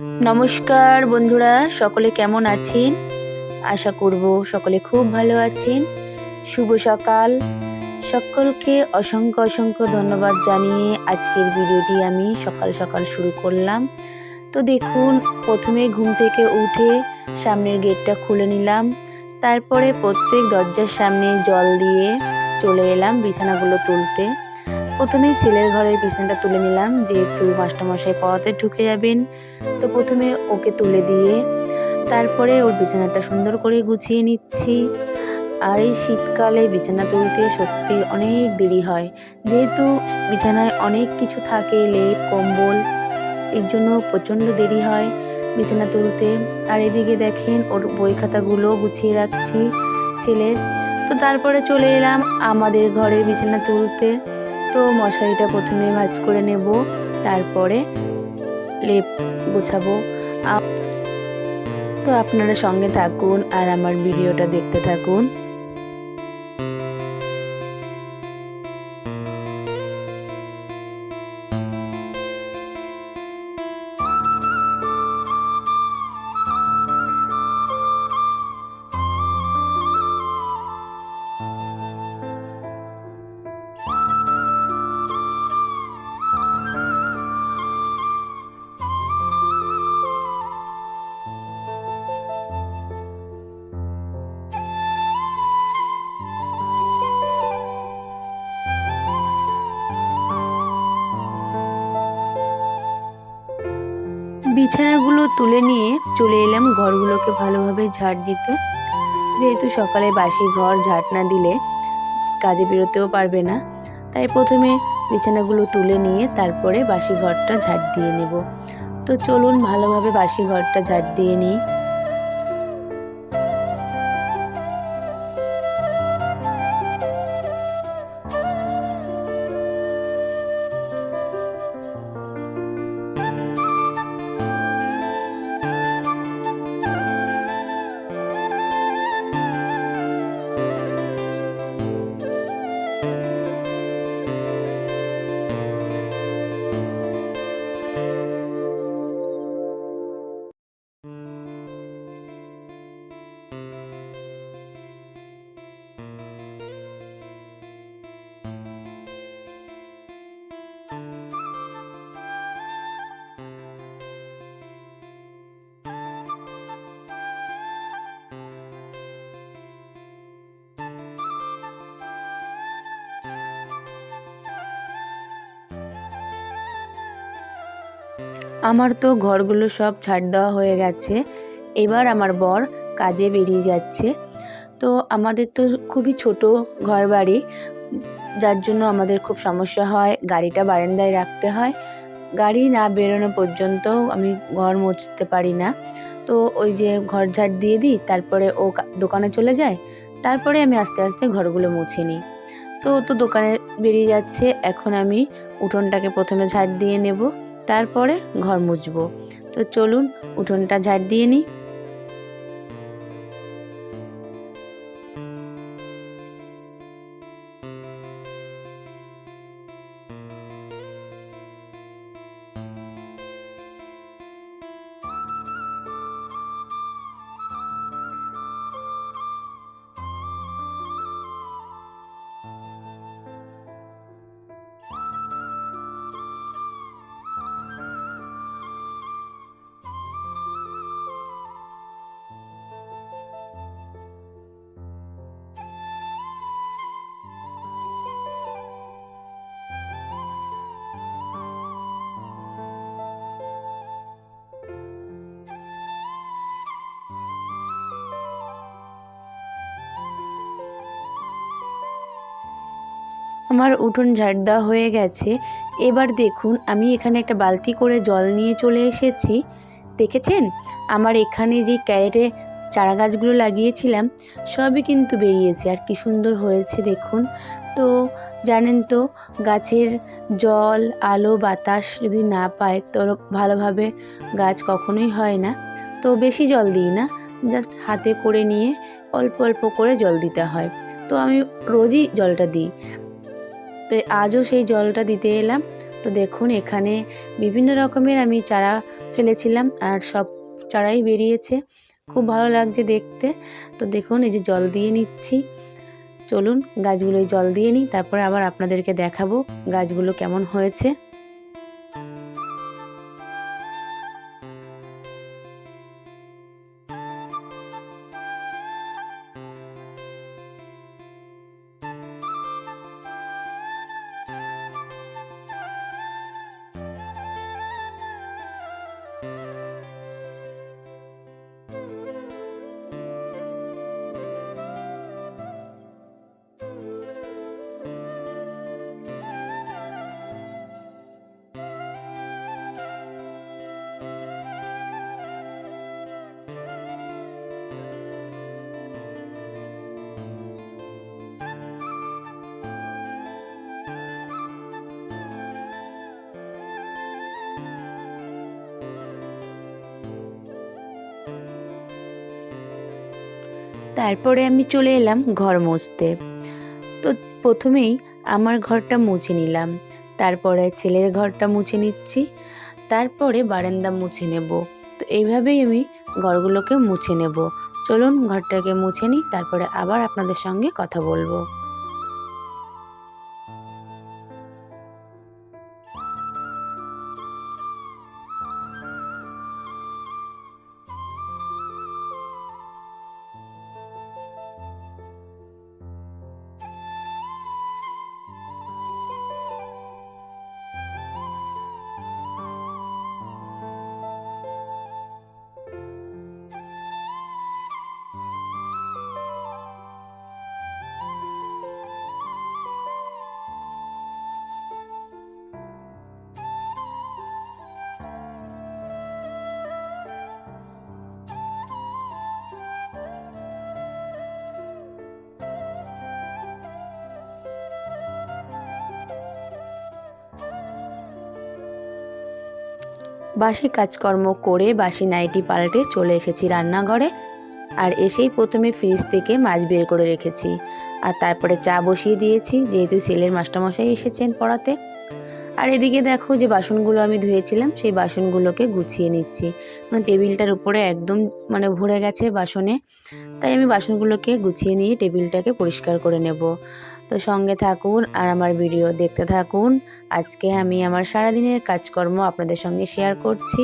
নমস্কার বন্ধুরা, সকলে কেমন আছেন? আশা করব সকলে খুব ভালো আছেন। শুভ সকাল। সকলকে অসংখ্য অসংখ্য ধন্যবাদ জানিয়ে আজকের ভিডিওটি আমি সকাল সকাল শুরু করলাম। তো দেখুন, প্রথমে ঘুম থেকে উঠে সামনের গেটটা খুলে নিলাম। তারপরে প্রত্যেক দরজার সামনে জল দিয়ে চলে এলাম বিছানাগুলো তুলতে। প্রথমেই ছেলের ঘরের বিছানাটা তুলে নিলাম, যেহেতু মাস্টারমশাই পড়াতে ঢুকে যাবেন। তো প্রথমে ওকে তুলে দিয়ে তারপরে ওর বিছানাটা সুন্দর করে গুছিয়ে নিচ্ছি। আর এই শীতকালে বিছানা তুলতে সত্যি অনেক দেরি হয়। যেহেতু বিছানায় অনেক কিছু থাকে, লেপ, কম্বল, এর জন্য প্রচণ্ড দেরি হয় বিছানা তুলতে। আর এদিকে দেখেন ওর বই খাতাগুলো গুছিয়ে রাখছি ছেলের। তো তারপরে চলে এলাম আমাদের ঘরের বিছানা তুলতে। তো মশারিটা প্রথমে ভাজ করে নেব, তারপরে লেপ গোছাবো। তো আপনারা সঙ্গে থাকুন আর আমার ভিডিওটা দেখতে থাকুন। বিছানাগুলো তুলে নিয়ে চলে এলাম ঘরগুলোকে ভালোভাবে ঝাড় দিতে। যেহেতু সকালে বাসি ঘর ঝাড় না দিলে কাজে বেরোতেও পারবে না, তাই প্রথমে বিছানাগুলো তুলে নিয়ে তারপরে বাসি ঘরটা ঝাড় দিয়ে নেব। তো চলুন ভালোভাবে বাসি ঘরটা ঝাড় দিয়ে নিই। আমার তো ঘরগুলো সব ছাড় দেওয়া হয়ে গেছে। এবার আমার বর কাজে বেরিয়ে যাচ্ছে। তো আমাদের তো খুবই ছোট ঘর বাড়ি যার জন্য আমাদের খুব সমস্যা হয়। গাড়িটা বারান্দায় রাখতে হয়। গাড়ি না বেরোনো পর্যন্ত আমি ঘর মুছতে পারি না। তো ওই যে ঘর ঝাড় দিয়ে দিই, তারপরে ও দোকানে চলে যায়। তারপরে আমি আস্তে আস্তে ঘরগুলো মুছে নিই। তো ও তো দোকানে বেরিয়ে যাচ্ছে। এখন আমি উঠোনটাকে প্রথমে ঝাড় দিয়ে নেব। তারপরে ঘর মুছবো। তো চলুন উঠোনটা ঝাড় দিয়ে নিই। আমার উঠোন ঝাড় দেওয়া হয়ে গেছে। এবার দেখুন, আমি এখানে একটা বালতি করে জল নিয়ে চলে এসেছি। দেখেছেন? আমার এখানে যে ক্যারেটে চারা গাছগুলো লাগিয়েছিলাম, সবই কিন্তু বেরিয়েছে। আর কি সুন্দর হয়েছে দেখুন। তো জানেন তো, গাছের জল, আলো, বাতাস যদি না পায়, তো ভালোভাবে গাছ কখনোই হয় না। তো বেশি জল দিই না, জাস্ট হাতে করে নিয়ে অল্প অল্প করে জল দিতে হয়। তো আমি রোজই জলটা দিই। তো আজও সেই জলটা দিতে এলাম। তো দেখুন, এখানে বিভিন্ন রকমের আমি চারা ফেলেছিলাম আর সব চারাই বেরিয়েছে। খুব ভালো লাগছে দেখতে। তো দেখুন, এই যে জল দিয়ে নিচ্ছি। চলুন, গাছগুলোয় জল দিয়ে নিই, তারপরে আবার আপনাদেরকে দেখাবো গাছগুলো কেমন হয়েছে। তারপরে আমি চলে এলাম ঘর মুছতে। তো প্রথমেই আমার ঘরটা মুছে নিলাম। তারপরে ছেলের ঘরটা মুছে নিচ্ছি। তারপরে বারান্দা মুছে নেব। তো এইভাবেই আমি ঘরগুলোকে মুছে নেব। চলুন ঘরটাকে মুছে নিই, তারপরে আবার আপনাদের সঙ্গে কথা বলব। বাসি কাজকর্ম করে বাসি নাইটি পাল্টে চলে এসেছি রান্নাঘরে। আর এসেই প্রথমে ফ্রিজ থেকে মাছ বের করে রেখেছি। আর তারপরে চা বসিয়ে দিয়েছি, যেহেতু সেলের মাস্টারমশাই এসেছেন পড়াতে। আর এদিকে দেখো যে বাসনগুলো আমি ধুয়েছিলাম, সেই বাসনগুলোকে গুছিয়ে নিচ্ছি। টেবিলটার উপরে একদম মানে ভরে গেছে বাসনে। তাই আমি বাসনগুলোকে গুছিয়ে নিয়ে টেবিলটাকে পরিষ্কার করে নেব। তো সঙ্গে থাকুন আর আমার ভিডিও দেখতে থাকুন। আজকে আমি আমার সারাদিনের কাজকর্ম আপনাদের সঙ্গে শেয়ার করছি।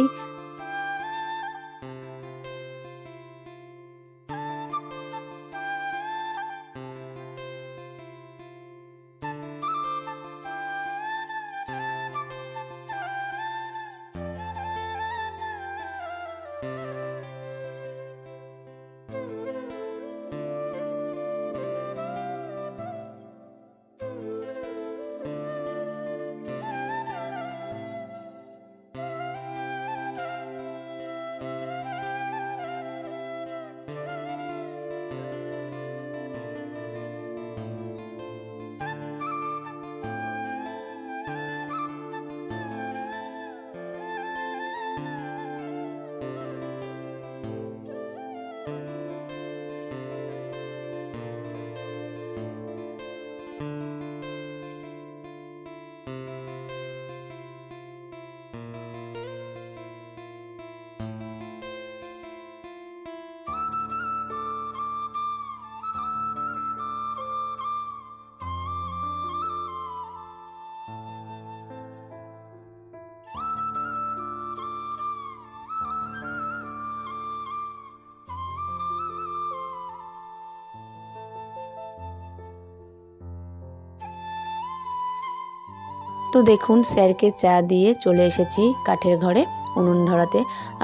তো দেখুন, স্যারকে চা দিয়ে চলে এসেছি কাঠের ঘরে উনুন ধরাতে।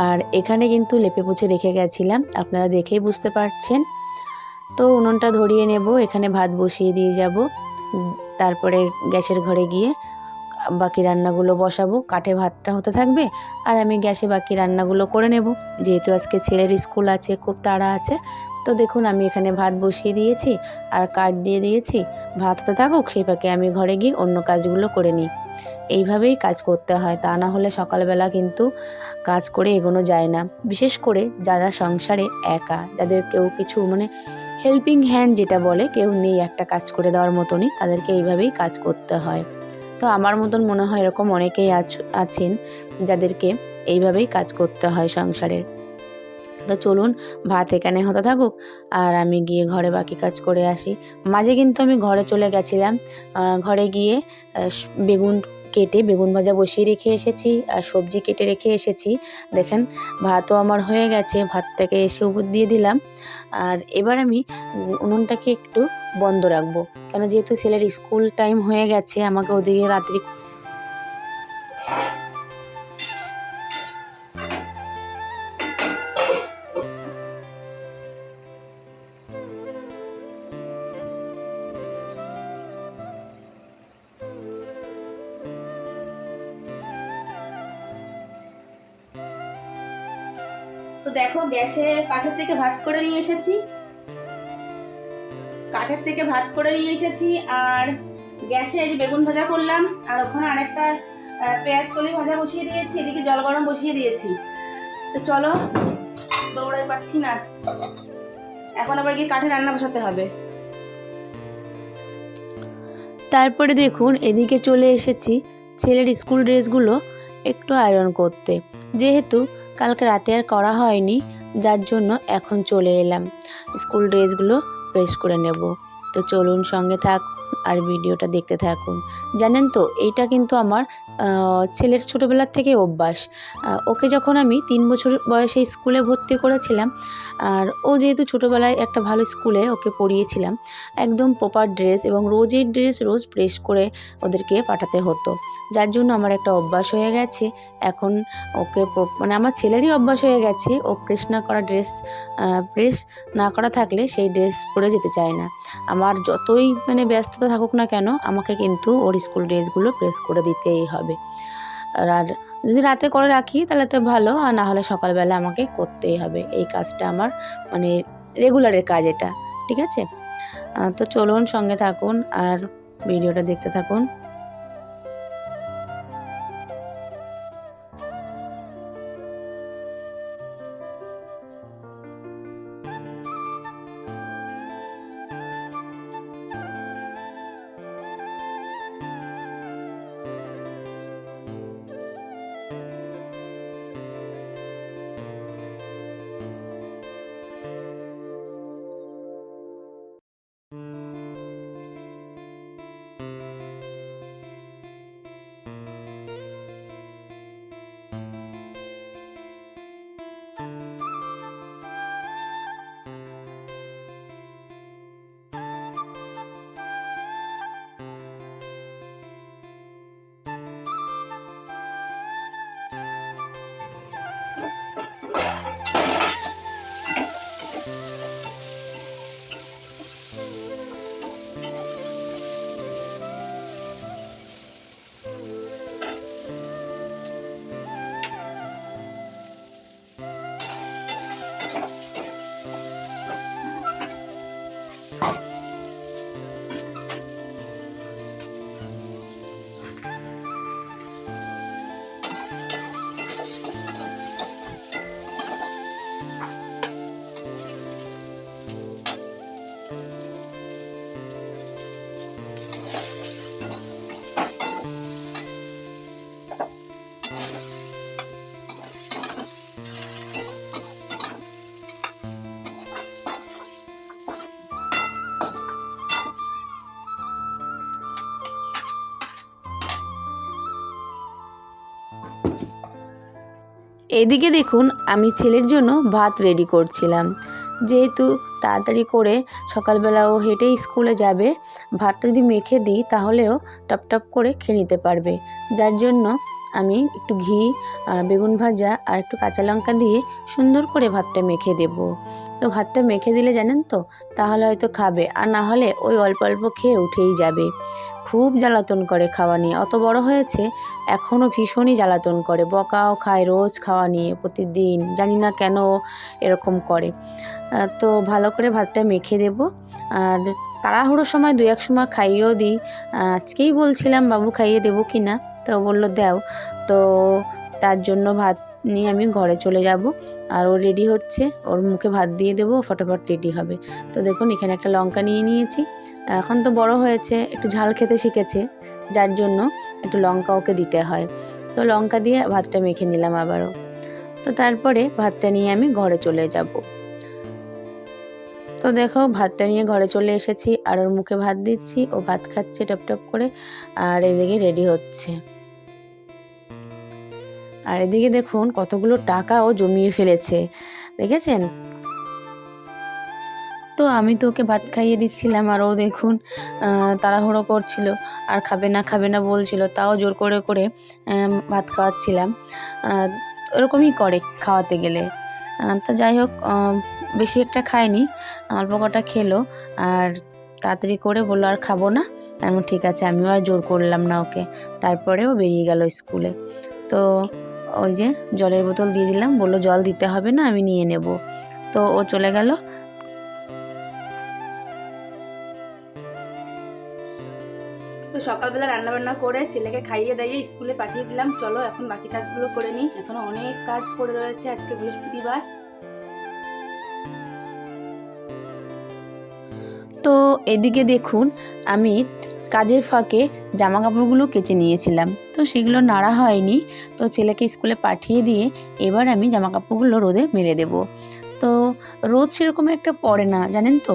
আর এখানে কিন্তু লেপে পুছে রেখে গেছিলাম, আপনারা দেখেই বুঝতে পারছেন। তো উনুনটা ধরিয়ে নেব, এখানে ভাত বসিয়ে দিয়ে যাব। তারপরে গ্যাসের ঘরে গিয়ে বাকি রান্নাগুলো বসাবো, কাঠে ভাতটা হতে থাকবে, আর আমি গ্যাসে বাকি রান্নাগুলো করে নেব। যেহেতু আজকে ছেলের স্কুল আছে, খুব তাড়া আছে, তো দেখুন আমি এখানে ভাত বসিয়ে দিয়েছি, আর কাঠ দিয়ে দিয়েছি। ভাত তো থাকুক, সেই পাকে আমি ঘরে গিয়ে অন্য কাজগুলো করে নিই। এইভাবেই কাজ করতে হয়, তা না হলে সকালবেলা কিন্তু কাজ করে এগোনো যায় না। বিশেষ করে যারা সংসারে একা, যাদের কেউ কিছু মানে হেল্পিং হ্যান্ড যেটা বলে, কেউ নেই একটা কাজ করে দেওয়ার মতনই, তাদেরকে এইভাবেই কাজ করতে হয়। তো আমার মতন মনে হয় এরকম অনেকেই আছেন যাদেরকে এইভাবেই কাজ করতে হয় সংসারের। তো চলুন, ভাত এখানে হতে থাকুক, আর আমি গিয়ে ঘরে বাকি কাজ করে আসি। মাঝে কিন্তু আমি ঘরে চলে গেছিলাম। ঘরে গিয়ে বেগুন কেটে বেগুন ভাজা বসিয়ে রেখে এসেছি আর সবজি কেটে রেখে এসেছি। দেখেন, ভাতও আমার হয়ে গেছে, ভাতটাকে এসে উপর দিয়ে দিলাম। আর এবার আমি উনুনটাকে একটু বন্ধ রাখব। কেন, যেহেতু ছেলের স্কুল টাইম হয়ে গেছে, আমাকে ওদিকে রাত্রি কাঠের থেকে ভাত করে নিয়ে এসেছি। কাঠের থেকে ভাত করে নিয়ে এসেছি আর গ্যাসে এই যে বেগুন ভাজা করলাম, আর ওখানে আরেকটা পেঁয়াজ কলি ভাজা বসিয়ে দিয়েছি, এদিকে জল গরম বসিয়ে দিয়েছি। তো চলো, দৌড়াই পাচ্ছি না। এখন আবার গিয়ে কাঠে রান্না বসাতে হবে। তারপরে দেখুন, এদিকে চলে এসেছি ছেলের স্কুল ড্রেসগুলো একটু আয়রন করতে। যেহেতু কালকে রাতে আর করা হয়নি যার জন্য এখন চলে এলাম। স্কুল ড্রেসগুলো প্রেস করে নেব। তো চলুন সঙ্গে থাক আর ভিডিওটা দেখতে থাকুন। জানেন তো, এইটা কিন্তু আমার ছেলের ছোটোবেলার থেকে অভ্যাস। ওকে যখন আমি তিন বছর বয়সে স্কুলে ভর্তি করেছিলাম, আর ও যেহেতু ছোটোবেলায় একটা ভালো স্কুলে ওকে পড়িয়েছিলাম, একদম প্রপার ড্রেস এবং রোজের ড্রেস রোজ প্রেস করে ওদেরকে পাঠাতে হতো। যার জন্য আমার একটা অভ্যাস হয়ে গেছে। এখন ওকে মানে আমার ছেলেরই অভ্যাস হয়ে গেছে, ও প্রেস না করা ড্রেস প্রেস না করা থাকলে সেই ড্রেস পরে যেতে চায় না। আমার যতই মানে ব্যস্ততা থাকুক না কেন, আমাকে কিন্তু ওর স্কুল ড্রেসগুলো প্রেস করে দিতেই হবে। আর যদি রাতে করে রাখি তাহলে তো ভালো, আর না হলে সকালবেলা আমাকে করতেই হবে। এই কাজটা আমার মানে রেগুলারের কাজ এটা, ঠিক আছে? তো চলুন সঙ্গে থাকুন, আর ভিডিওটা দেখতে থাকুন। এদিকে দেখুন, আমি ছেলের জন্য ভাত রেডি করছিলাম। যেহেতু তাড়াতাড়ি করে সকালবেলা ও হেঁটেই স্কুলে যাবে, ভাতটা যদি মেখে দিই তাহলেও টপ টপ করে খেয়ে নিতে পারবে। যার জন্য আমি একটু ঘি বেগুন ভাজা আর একটু কাঁচা লঙ্কা দিয়ে সুন্দর করে ভাতটা মেখে দেব। তো ভাতটা মেখে দিলে জানেন তো, তাহলে হয়তো খাবে। আর না হলে ওই অল্প অল্প খেয়ে উঠেই যাবে। খুব জ্বালাতন করে খাওয়া নিয়ে। অত বড় হয়েছে এখনও ভীষণই জ্বালাতন করে। বকাও খায়, রোজ খাওয়া নিয়ে প্রতিদিন। জানি না কেন এরকম করে। তো ভালো করে ভাতটা মেখে দেব। আর তাড়াহুড়োর সময় দু এক সময় খাইয়েও দিই। আজকেই বলছিলাম, বাবু খাইয়ে দেবো কি না? তো বলল, দাও। তো তার জন্য ভাত নিয়ে আমি ঘরে চলে যাব। আর ও রেডি হচ্ছে। ওর মুখে ভাত দিয়ে দেবো ফটাফট রেডি হবে। তো দেখুন, এখানে একটা লঙ্কা নিয়ে নিয়েছি। এখন তো বড় হয়েছে, একটু ঝাল খেতে শিখেছে। যার জন্য একটু লঙ্কা ওকে দিতে হয়। তো লঙ্কা দিয়ে ভাতটা মেখে নিলাম আবারও। তো তারপরে ভাতটা নিয়ে আমি ঘরে চলে যাব। তো দেখো, ভাতটা নিয়ে ঘরে চলে এসেছি। আর ওর মুখে ভাত দিচ্ছি। ও ভাত খাচ্ছে টপ টপ করে। আর এদিকে রেডি হচ্ছে। আর এদিকে দেখুন কতগুলো টাকা ও জমিয়ে ফেলেছে। দেখেছেন? তো আমি তো ওকে ভাত খাইয়ে দিচ্ছিলাম আর ও দেখুন তাড়াহুড়ো করছিল আর খাবে না খাবে না বলছিল তাও জোর করে করে ভাত খাওয়াচ্ছিলাম। ওরকমই করে খাওয়াতে গেলে। তা যাই হোক বেশি একটা খায়নি অল্প কটা খেলো আর তাড়াতাড়ি করে বলল আর খাব না? বললাম, ঠিক আছে। আমিও আর জোর করলাম না ওকে। তারপরেও বেরিয়ে গেল স্কুলে। তো ওই যে জলের বোতল দিয়ে দিলাম। বলল জল দিতে হবে না আমি নিয়ে নেব। তো ও চলে গেল। তো সকালবেলা রান্না বান্না করে ছেলেকে খাইয়ে দাইয়ে স্কুলে পাঠিয়ে দিলাম। চলো এখন বাকি কাজগুলো করে নিই। এখনও অনেক কাজ পড়ে রয়েছে আজকে বৃহস্পতিবার। তো এদিকে দেখুন আমি কাজের ফাঁকে জামা কাপড়গুলো কেচে নিয়েছিলাম। তো সেগুলো নাড়া হয়নি, তো ছেলেকে স্কুলে পাঠিয়ে দিয়ে এবার আমি জামা কাপড়গুলো রোদে মেলে দেব। তো রোদ সেরকম একটা পড়ে না, জানেন তো?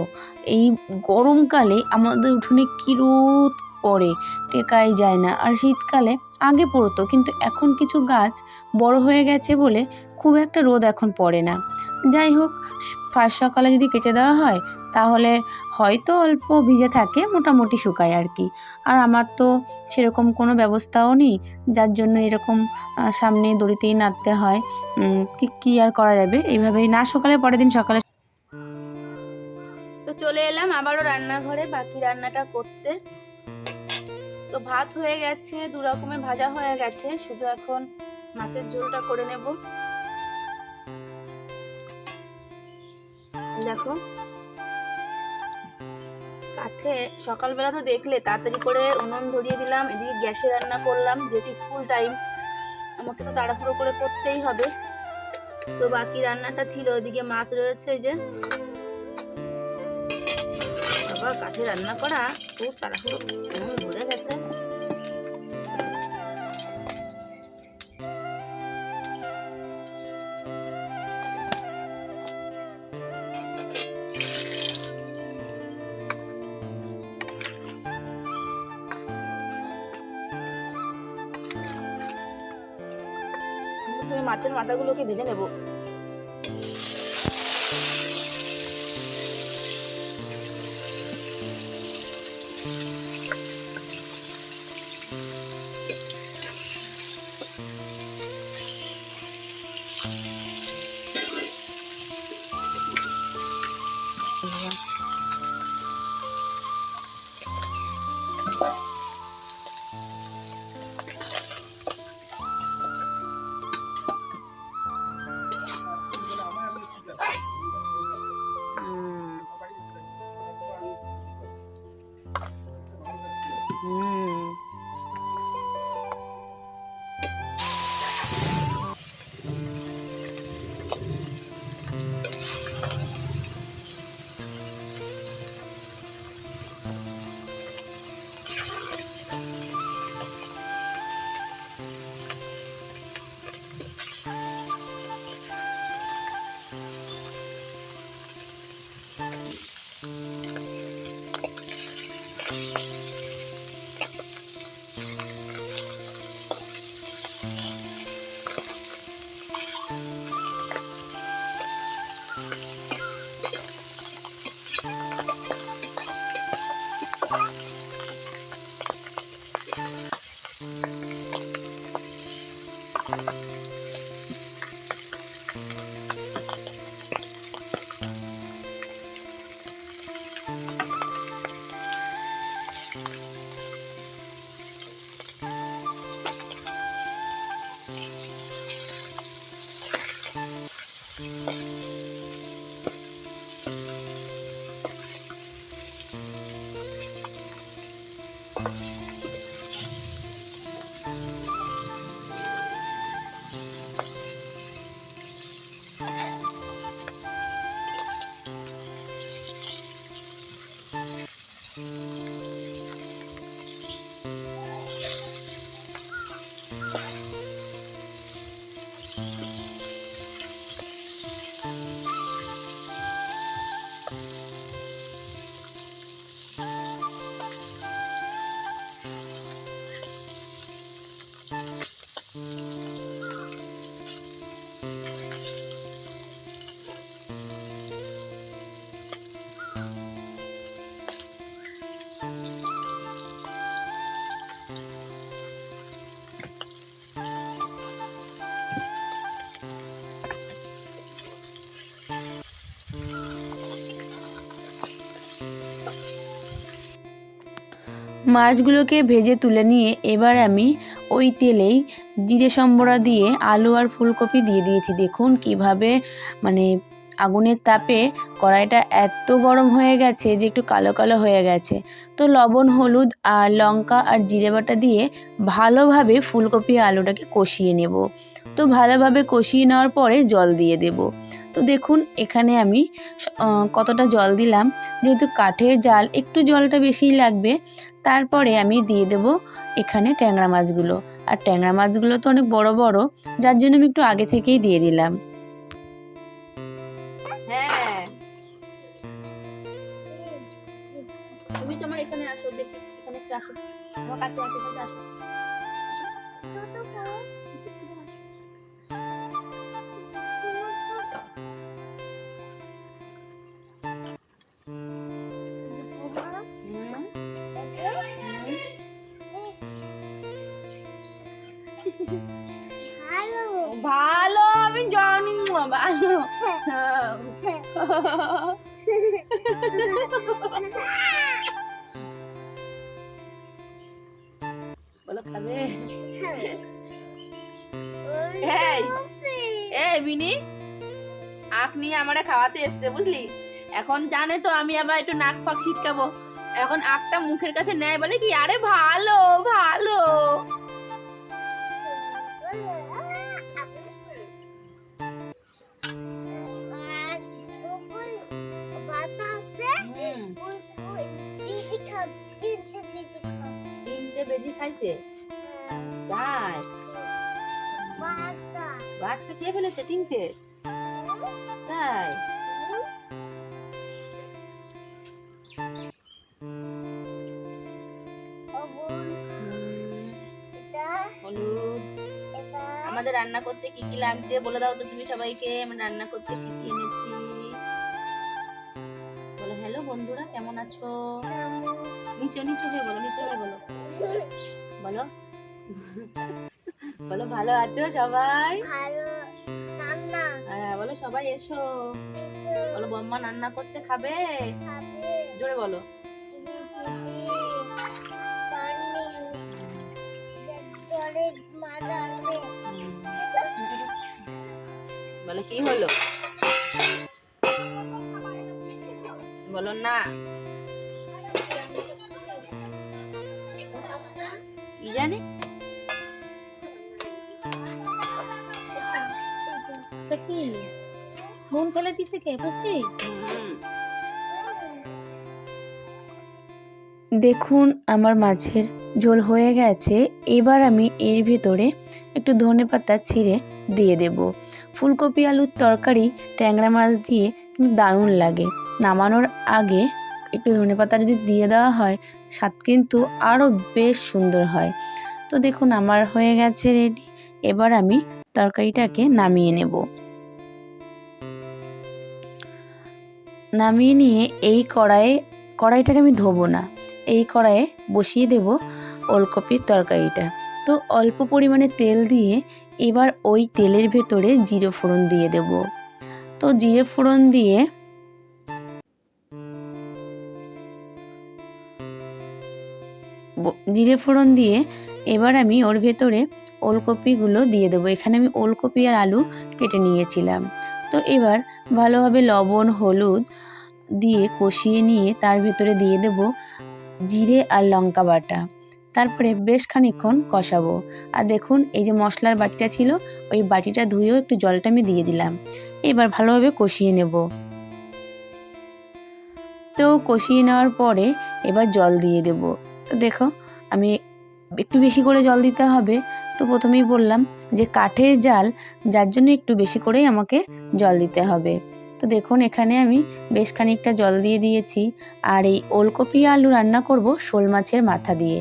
এই গরমকালে আমাদের উঠোনে কী রোদ পড়ে, টেকাই যায় না। আর শীতকালে আগে পড়তো, কিন্তু এখন কিছু গাছ বড় হয়ে গেছে বলে খুব একটা রোদ এখন পড়ে না। যাই হোক ফার্স্ট সকালে যদি কেচে দেওয়া হয় তাহলে হয়তো অল্প ভিজে থাকে মোটামুটি শুকায় আর কি। আর আমার তো সেরকম কোনো ব্যবস্থাও নেই, যার জন্য এরকম সামনে দড়িতেই নাড়তে হয়। কি, কী আর করা যাবে? এইভাবেই না সকালে পরের দিন সকালে তো চলে এলাম আবারও রান্নাঘরে বাকি রান্নাটা করতে। তো ভাত হয়ে গেছে, দু রকমের ভাজা হয়ে গেছে, শুধু এখন মাছের ঝোলটা করে নেব। দেখো কাঠে সকালবেলা তো দেখলে, তাড়াতাড়ি করে উনুন ধরিয়ে দিলাম, এদিকে গ্যাসে রান্না করলাম, যেহেতু স্কুল টাইম, আমাকে তো তাড়াহুড়ো করে করতেই হবে। তো বাকি রান্নাটা ছিল ওদিকে মাছ রয়েছে যে। বাবা কাঠে রান্না করা, খুব তাড়াহুড়ো ধরে। মাছের মাথাগুলোকে ভেজে নেব। 嗯。মাছগুলোকে ভেজে তুলে নিয়ে এবার আমি ওই তেলেই জিরে সম্বরা দিয়ে আলু আর ফুলকপি দিয়ে দিয়েছি। দেখুন কীভাবে মানে আগুনের তাপে কড়াইটা এত গরম হয়ে গেছে যে একটু কালো কালো হয়ে গেছে। তো লবণ, হলুদ আর লঙ্কা আর জিরে বাটা দিয়ে ভালোভাবে ফুলকপি আলুটাকে কষিয়ে নেব। তো ভালোভাবে কষিয়ে নেওয়ার পরে জল দিয়ে দেব। তো দেখুন এখানে আমি কতটা জল দিলাম। যেহেতু কাঠের জাল, একটু জলটা বেশিই লাগবে তারপরে আমি দিয়ে দেব এখানে ট্যাংরা মাছগুলো। আর ট্যাংরা মাছগুলো তো অনেক বড় বড় যার জন্য আমি একটু আগে থেকেই দিয়ে দিলাম। হ্যাঁ। তুমি তোমার এখানে আসো দেখি এখানে একটু আসো। আমার কাছে আসো ভালো। আমি জানি ভালো। বলো, খাবে? বিনি। আখ নিয়ে আমারে খাওয়াতে এসছে, বুঝলি? এখন জানে তো আমি আবার একটু নাক ফাক ছিটকাবো। এখন আখটা মুখের কাছে নেয় বলে কি, আরে ভালো ভালো। খাইছে? হলুদ। আমাদের রান্না করতে কি কি লাগছে? বলে দাও তো তুমি সবাইকে। আমি রান্না করতে কি কি এনেছি? আছো? নিচে নিচে হয়ে বলো নিচে হয়ে বলো। বলো। বলো ভালো আছো সবাই? হ্যাঁ বলো সবাই এসো। বলো বম্মা রান্না করছে খাবে। জোরে বলো। বলো কি হলো? বলো না। কি জানি? কি? মন ফেলে দিছে কে বুঝলি দেখুন আমার মাছের ঝোল হয়ে গেছে। এবার আমি এর ভিতরে একটু ধনে পাতা ছিঁড়ে দিয়ে দেব। ফুলকপি আলুর তরকারি ট্যাংরা মাছ দিয়ে কিন্তু দারুণ লাগে। নামানোর আগে একটু ধনে পাতা যদি দিয়ে দেওয়া হয়, স্বাদ কিন্তু আরও বেশ সুন্দর হয়। তো দেখুন, আমার হয়ে গেছে রেডি এবার আমি তরকারিটাকে নামিয়ে নেব। নামিয়ে নিয়ে এই কড়াইয়ে, কড়াইটাকে আমি ধোবো না। এই কড়াইয়ে বসিয়ে দেব ওলকপির তরকারিটা। তো অল্প পরিমাণে তেল দিয়ে এবার ওই তেলের ভেতরে জিরে ফোড়ন দিয়ে দেব। তো জিরে ফোড়ন দিয়ে জিরে ফোড়ন দিয়ে এবার আমি ওর ভেতরে ওলকপিগুলো দিয়ে দেবো। এখানে আমি ওলকপি আর আলু কেটে নিয়েছিলাম। তো এবার ভালোভাবে লবণ, হলুদ দিয়ে কষিয়ে নিয়ে তার ভেতরে দিয়ে দেব জিরে আর লঙ্কা বাটা। তারপরে বেশ খানিকক্ষণ কষাবো। আর দেখুন, এই যে মশলার বাটিটা ছিল, ওই বাটিটা ধুয়েও একটু জলটা আমি দিয়ে দিলাম। এবার ভালোভাবে কষিয়ে নেব। তো কষিয়ে নেওয়ার পরে এবার জল দিয়ে দেব। তো দেখো আমি একটু বেশি করে জল দিতে হবে। তো প্রথমেই বললাম যে কাঠের জাল, যার জন্য একটু বেশি করেই আমাকে জল দিতে হবে। তো দেখুন, এখানে আমি বেশ খানিকটা জল দিয়ে দিয়েছি। আর এই ওলকপি আলু রান্না করব শোল মাছের মাথা দিয়ে।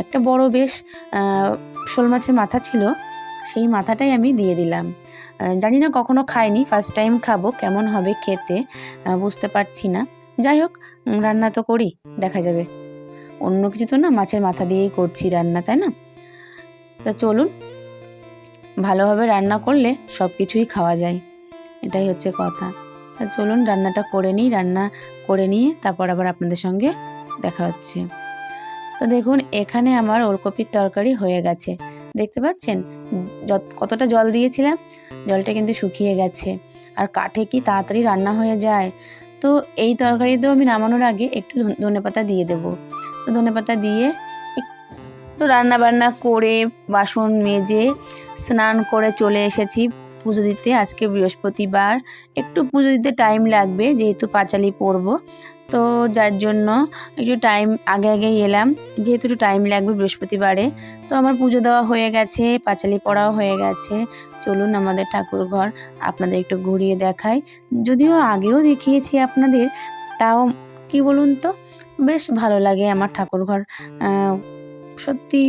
একটা বড় বেশ শোল মাছের মাথা ছিল, সেই মাথাটাই আমি দিয়ে দিলাম। জানি না কখনো খাইনি ফার্স্ট টাইম খাব, কেমন হবে খেতে বুঝতে পারছি না। যাই হোক রান্না তো করি, দেখা যাবে। অন্য কিছু তো না মাছের মাথা দিয়েই করছি রান্না, তাই না? তা চলুন, ভালোভাবে রান্না করলে সব কিছুই খাওয়া যায়, এটাই হচ্ছে কথা। তা চলুন, রান্নাটা করে নিই, রান্না করে নিয়ে তারপর আবার আপনাদের সঙ্গে দেখা হচ্ছে। তো দেখুন, এখানে আমার ওলকপির তরকারি হয়ে গেছে। দেখতে পাচ্ছেন? কতটা জল দিয়েছিলাম, জলটা কিন্তু শুকিয়ে গেছে। আর কাঠে কি তাড়াতাড়ি রান্না হয়ে যায়? তো এই তরকারিতেও আমি নামানোর আগে একটু ধনে পাতা দিয়ে দেবো। তো ধনে পাতা দিয়ে তো রান্না বান্না করে বাসন মেজে স্নান করে চলে এসেছি পুজো দিতে। আজকে বৃহস্পতিবার। একটু পুজো দিতে টাইম লাগবে, যেহেতু পাঁচালি পরবো তো যার জন্য একটু টাইম আগে আগেই এলাম, যেহেতু একটু টাইম লাগবে বৃহস্পতিবারে। তো আমার পুজো দেওয়া হয়ে গেছে, পাঁচালি পড়াও হয়ে গেছে। চলুন আমাদের ঠাকুর ঘর আপনাদের একটু ঘুরিয়ে দেখাই। যদিও আগেও দেখিয়েছি আপনাদের, তাও কি বলুন তো? বেশ ভালো লাগে আমার ঠাকুর ঘর সত্যি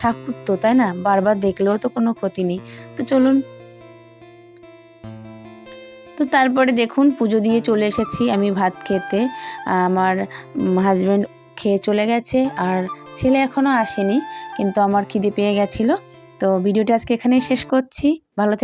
ঠাকুর তো, তাই না? বারবার দেখলেও তো কোনো ক্ষতি নেই। তো চলুন। তো তারপরে দেখুন, পুজো দিয়ে চলে এসেছি আমি ভাত খেতে। আমার হাজব্যান্ড খেয়ে চলে গেছে আর ছেলে এখনও আসেনি, কিন্তু আমার খিদে পেয়ে গেছিল। তো ভিডিওটা আজকে এখানেই শেষ করছি। ভালো